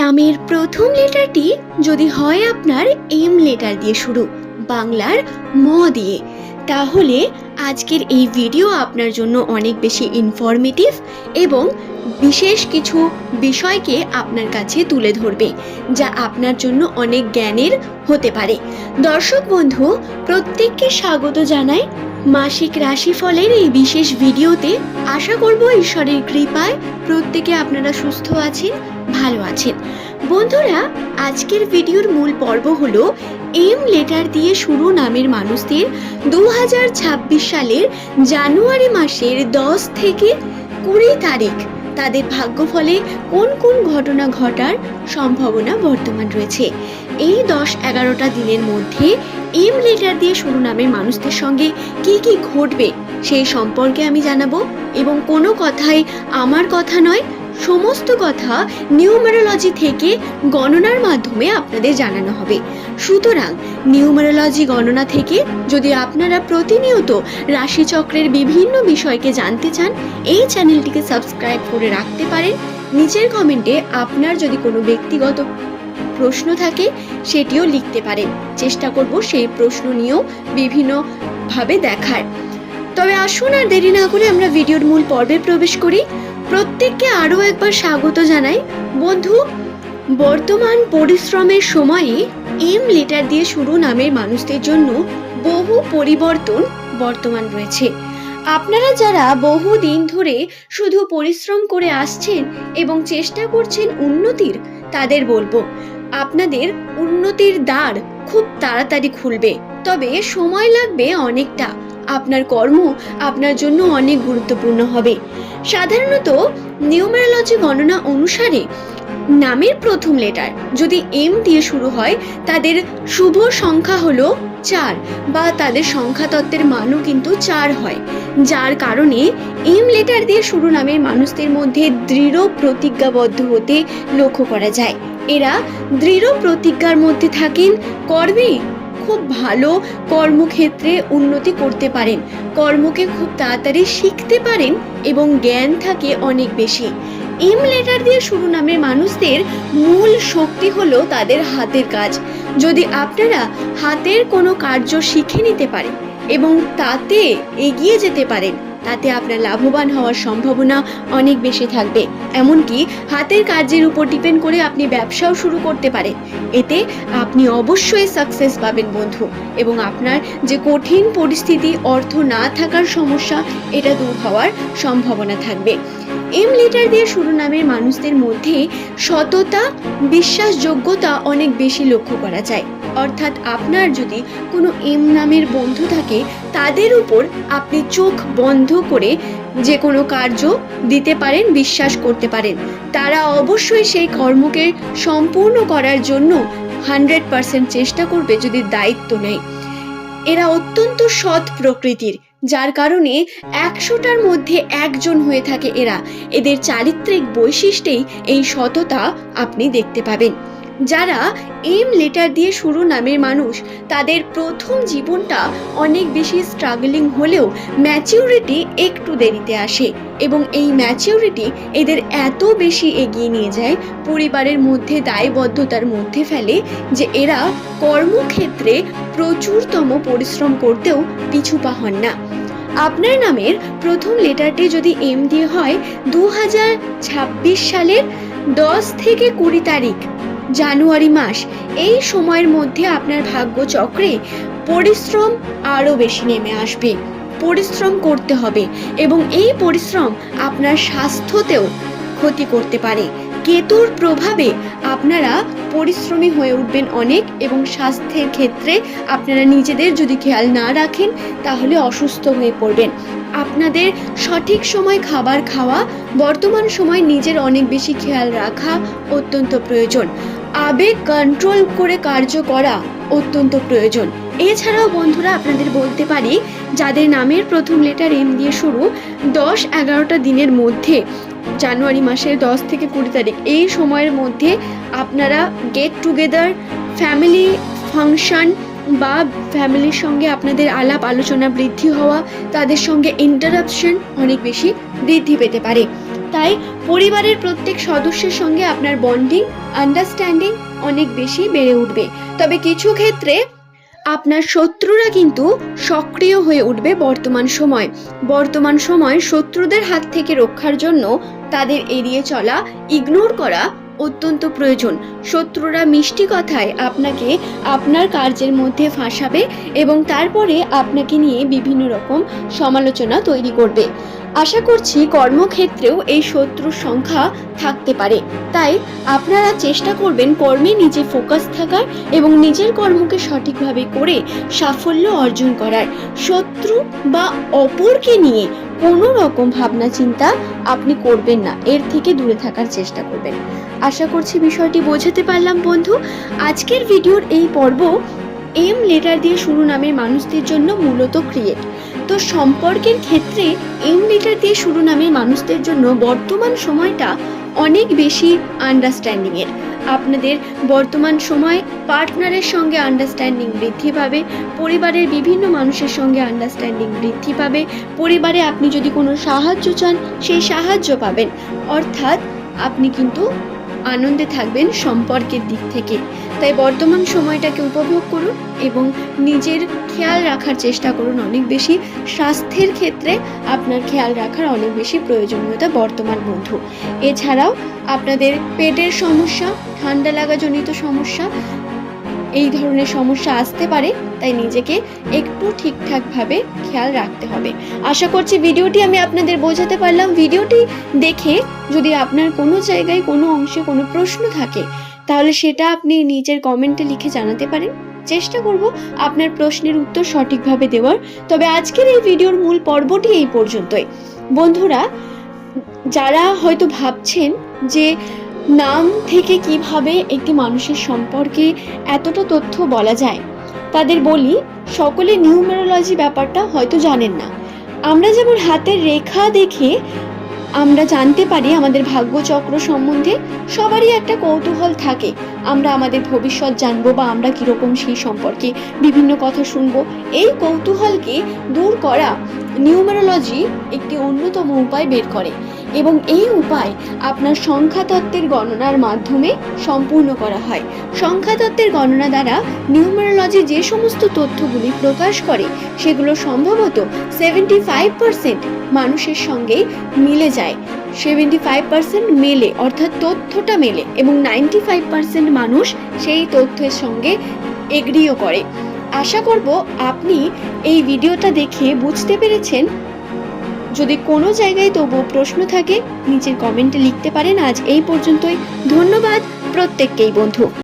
নামের প্রথম লেটারটি যদি হয় আপনার এম লেটার দিয়ে শুরু, বাংলার ম দিয়ে। তাহলে আজকের এই ভিডিও আপনার জন্য অনেক বেশি ইনফরমেটিভ এবং বিশেষ কিছু বিষয়কে আপনার কাছে তুলে ধরবে, যা আপনার জন্য অনেক জ্ঞানের হতে পারে। দর্শক বন্ধু, প্রত্যেককে স্বাগত জানাই। মাসিক রাশিফলের এই বিশেষ ভিডিওতে আশা করব ঈশ্বরের কৃপায় প্রত্যেকে আপনারা সুস্থ আছেন। ভালো আছেন। বন্ধুরা, আজকের ভিডিওর মূল পর্ব হলো এম লেটার দিয়ে শুরু নামের মানুষদের দু হাজার ছাব্বিশ সালের জানুয়ারি মাসের দশ থেকে কুড়ি তারিখ। তাদের ভাগ্যফলে কোন কোন ঘটনা ঘটার সম্ভাবনা বর্তমান রয়েছে। এই দশ এগারোটা দিনের মধ্যে এম লেটার দিয়ে শুরু নামের মানুষদের সঙ্গে কি কি ঘটবে সেই সম্পর্কে আমি জানাব এবং কোনো কথাই আমার কথা নয় সমস্ত কথা নিউমারোলজি থেকে গণনার মাধ্যমে আপনাদের জানানো হবে। সুতরাং নিউমারোলজি গণনা থেকে যদি আপনারা প্রতিনিয়ত রাশিচক্রের বিভিন্ন বিষয়কে জানতে চান, এই চ্যানেলটিকে সাবস্ক্রাইব করে রাখতে পারেন। নিচের কমেন্টে আপনার যদি কোনো ব্যক্তিগত প্রশ্ন থাকে, সেটিও লিখতে পারেন। চেষ্টা করব সেই প্রশ্ন নিয়েও বিভিন্নভাবে দেখার। তবে আসুন আর দেরি না করে আমরা ভিডিওর মূল পর্বে প্রবেশ করি। প্রত্যেককে আরও একবার স্বাগত জানাই। বন্ধু, বর্তমান পরিশ্রমের সময়ে এম লেটার দিয়ে শুরু নামের মানুষদের জন্য বহু পরিবর্তন বর্তমান রয়েছে। আপনারা যারা বহু দিন ধরে শুধু পরিশ্রম করে আসছেন এবং চেষ্টা করছেন উন্নতির, তাদের বলব, আপনাদের উন্নতির দ্বার খুব তাড়াতাড়ি খুলবে। তবে সময় লাগবে অনেকটা। আপনার কর্ম আপনার জন্য অনেক গুরুত্বপূর্ণ হবে। সাধারণত নিউমারোলজি গণনা অনুসারে নামের প্রথম লেটার যদি এম দিয়ে শুরু হয়, তাদের শুভ সংখ্যা হলো চার বা তাদের সংখ্যা তত্ত্বের মানও কিন্তু চার হয়। যার কারণে এম লেটার দিয়ে শুরু নামের মানুষদের মধ্যে দৃঢ় প্রতিজ্ঞাবদ্ধ হতে লক্ষ্য করা যায়। এরা দৃঢ় প্রতিজ্ঞার মধ্যে থাকেন, কর্মে খুব ভালো কর্মক্ষেত্রে উন্নতি করতে পারেন। কর্মকে খুব তাড়াতাড়ি শিখতে পারেন এবং জ্ঞান থাকে অনেক বেশি। এম লেটার দিয়ে শুরু নামের মানুষদের মূল শক্তি হলো তাদের হাতের কাজ। যদি আপনারা হাতের কোনো কার্য শিখে নিতে পারেন এবং তাতে এগিয়ে যেতে পারেন তাতে আপনার লাভবান হওয়ার সম্ভাবনা অনেক বেশি থাকবে। এমনকি হাতের কাজের উপর ডিপেন্ড করে আপনি ব্যবসাও শুরু করতে পারেন। এতে আপনি অবশ্যই সাকসেস পাবেন, বন্ধু। এবং আপনার যে কঠিন পরিস্থিতি, অর্থ না থাকার সমস্যা, এটা দূর হওয়ার সম্ভাবনা থাকবে। এম লিটার দিয়ে শুরু নামের মানুষদের মধ্যে সততা, বিশ্বাসযোগ্যতা অনেক বেশি লক্ষ্য করা যায়। অর্থাৎ আপনার যদি কোনো এম নামের বন্ধু থাকে, তাদের উপর আপনি চোখ বন্ধ করে যে কোনো কার্য দিতে পারেন, বিশ্বাস করতে পারেন। তারা অবশ্যই সেই কর্মকে সম্পূর্ণ করার জন্য হান্ড্রেড পার্সেন্ট চেষ্টা করবে যদি দায়িত্ব নেয়। এরা অত্যন্ত সৎ প্রকৃতির। যার কারণে একশোটার মধ্যে একজন হয়ে থাকে এরা। এদের চারিত্রিক বৈশিষ্ট্যেই এই সততা আপনি দেখতে পাবেন। যারা এম লেটার দিয়ে শুরু নামের মানুষ, তাদের প্রথম জীবনটা অনেক বেশি স্ট্রাগলিং হলেও ম্যাচিউরিটি একটু দেরিতে আসে এবং এই ম্যাচিউরিটি এদের এত বেশি এগিয়ে নিয়ে যায়, পরিবারের মধ্যে দায়বদ্ধতার মধ্যে ফেলে যে এরা কর্মক্ষেত্রে প্রচুরতম পরিশ্রম করতেও পিছু পা হন না। আপনার নামের প্রথম লেটারটি যদি এম দিয়ে হয় দু হাজার ছাব্বিশ সালের দশ থেকে কুড়ি তারিখ, জানুয়ারি মাস। এই সময়ের মধ্যে আপনার ভাগ্য চক্রে পরিশ্রম আরও বেশি নেমে আসবে। পরিশ্রম করতে হবে এবং এই পরিশ্রম আপনার স্বাস্থ্যতেও ক্ষতি করতে পারে। কেতুর প্রভাবে আপনারা পরিশ্রমী হয়ে উঠবেন অনেক এবং স্বাস্থ্যের ক্ষেত্রে আপনারা নিজেদের যদি খেয়াল না রাখেন, তাহলে অসুস্থ হয়ে পড়বেন। আপনাদের সঠিক সময় খাবার খাওয়া, বর্তমান সময় নিজের অনেক বেশি খেয়াল রাখা অত্যন্ত প্রয়োজন। আবেগ কন্ট্রোল করে কার্য করা অত্যন্ত প্রয়োজন। এছাড়াও বন্ধুরা, আপনাদের বলতে পারি, যাদের নামের প্রথম লেটার এম দিয়ে শুরু, দশ এগারোটা দিনের মধ্যে জানুয়ারি মাসের দশ থেকে কুড়ি তারিখ। এই সময়ের মধ্যে আপনারা গেট টুগেদার ফ্যামিলি ফাংশন বা ফ্যামিলির সঙ্গে আপনাদের আলাপ আলোচনা বৃদ্ধি হওয়া, তাদের সঙ্গে ইন্টারাপশন অনেক বেশি বৃদ্ধি পেতে পারে। তাই পরিবারের প্রত্যেক সদস্যের সঙ্গে আপনার বন্ডিং আন্ডারস্ট্যান্ডিং অনেক বেশি বেড়ে উঠবে। তবে কিছু ক্ষেত্রে আপনার শত্রুরা কিন্তু সক্রিয় হয়ে উঠবে বর্তমান সময়। বর্তমান সময় শত্রুদের হাত থেকে রক্ষার জন্য তাদের এড়িয়ে চলা ইগনোর করা অত্যন্ত প্রয়োজন। শত্রুরা মিষ্টি কথায় আপনাকে আপনার কার্যের মধ্যে ফাঁসাবে এবং তারপরে আপনাকে নিয়ে বিভিন্ন রকম সমালোচনা তৈরি করবে। আশা করছি কর্মক্ষেত্রেও এই শত্রুর সংখ্যা থাকতে পারে। তাই আপনারা চেষ্টা করবেন কর্মে নিজে ফোকাস থাকার এবং নিজের কর্মকে সঠিকভাবে করে সাফল্য অর্জন করার। শত্রু বা অপরকে নিয়ে কোনো রকম ভাবনা চিন্তা আপনি করবেন না, এর থেকে দূরে থাকার চেষ্টা করবেন। আশা করছি বিষয়টি বোঝাতে পারলাম, বন্ধু। আজকের ভিডিওর এই পর্ব এম লেটার দিয়ে শুরু নামের মানুষদের জন্য মূলত ক্রিয়েট। তো সম্পর্কের ক্ষেত্রে লেটার দিয়ে শুরু নামে মানুষদের জন্য বর্তমান সময়টা অনেক বেশি আন্ডারস্ট্যান্ডিং এর আপনাদের বর্তমান সময় পার্টনারের সঙ্গে আন্ডারস্ট্যান্ডিং বৃদ্ধি পাবে, পরিবারের বিভিন্ন মানুষের সঙ্গে আন্ডারস্ট্যান্ডিং বৃদ্ধি পাবে, পরিবারে আপনি যদি কোনো সাহায্য চান, সেই সাহায্য পাবেন। অর্থাৎ আপনি কিন্তু আনন্দে থাকবেন সম্পর্কের দিক থেকে। তাই বর্তমান সময়টাকে উপভোগ করুন এবং নিজের খেয়াল রাখার চেষ্টা করুন অনেক বেশি। স্বাস্থ্যের ক্ষেত্রে আপনার খেয়াল রাখার অনেক বেশি প্রয়োজনীয়তা বর্তমান বন্ধু। এছাড়াও আপনাদের পেটের সমস্যা, ঠান্ডা লাগাজনিত সমস্যা এই ধরনের সমস্যা আসতে পারে, তাই নিজেকে একটু ঠিকঠাকভাবে খেয়াল রাখতে হবে। আশা করছি ভিডিওটি আমি আপনাদের বোঝাতে পারলাম। ভিডিওটি দেখে যদি আপনার কোনো জায়গায় কোনো অংশে কোনো প্রশ্ন থাকে, তাহলে সেটা আপনি নিজের কমেন্টে লিখে জানাতে পারেন। চেষ্টা করব আপনার প্রশ্নের উত্তর সঠিকভাবে দেওয়ার। তবে আজকের এই ভিডিওর মূল পর্বটি এই পর্যন্তই। বন্ধুরা, যারা হয়তো ভাবছেন যে নাম থেকে কীভাবে একটি মানুষের সম্পর্কে এতটা তথ্য বলা যায়, তাদের বলি, সকলে নিউমেরোলজি ব্যাপারটা হয়তো জানেন না। আমরা যেমন হাতের রেখা দেখে আমরা জানতে পারি আমাদের ভাগ্যচক্র সম্বন্ধে, সবারই একটা কৌতূহল থাকে, আমরা আমাদের ভবিষ্যৎ জানব বা আমরা কীরকম সেই সম্পর্কে বিভিন্ন কথা শুনব। এই কৌতূহলকে দূর করা নিউমেরোলজি একটি অন্যতম উপায় বের করে। এবং এই উপায় আপনার সংখ্যাতত্ত্বের গণনার মাধ্যমে সম্পূর্ণ করা হয়। সংখ্যাতত্ত্বের গণনা দ্বারা নিউমেরোলজি যে সমস্ত তথ্যগুলি প্রকাশ করে, সেগুলো সম্ভবত সেভেন্টি ফাইভ পার্সেন্ট মানুষের সঙ্গে মিলে যায়। সেভেন্টি ফাইভ পার্সেন্ট মেলে, অর্থাৎ তথ্যটা মেলে এবং নাইনটি ফাইভ পার্সেন্ট মানুষ সেই তথ্যের সঙ্গে এগ্রিও করে। আশা করব আপনি এই ভিডিওটা দেখে বুঝতে পেরেছেন যদি কোনো জায়গায় তবুও প্রশ্ন থাকে, নিচের কমেন্টে লিখতে পারেন। আজ এই পর্যন্তই। ধন্যবাদ প্রত্যেককেই বন্ধু।